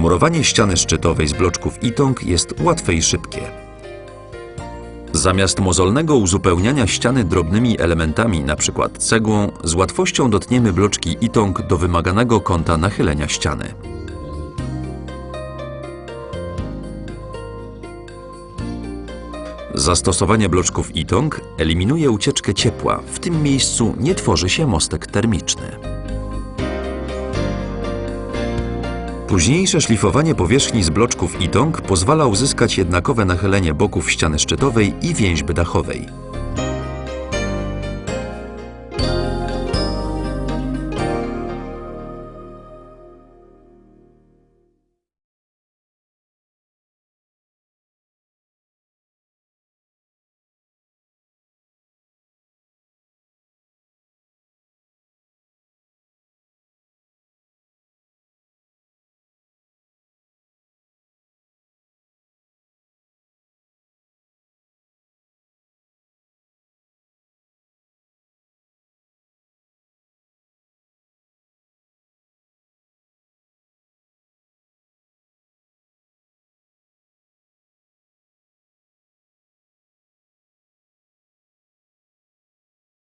Murowanie ściany szczytowej z bloczków Itong jest łatwe i szybkie. Zamiast mozolnego uzupełniania ściany drobnymi elementami, np. cegłą, z łatwością dotniemy bloczki Itong do wymaganego kąta nachylenia ściany. Zastosowanie bloczków Itong eliminuje ucieczkę ciepła. W tym miejscu nie tworzy się mostek termiczny. Późniejsze szlifowanie powierzchni z bloczków Itong pozwala uzyskać jednakowe nachylenie boków ściany szczytowej i więźby dachowej.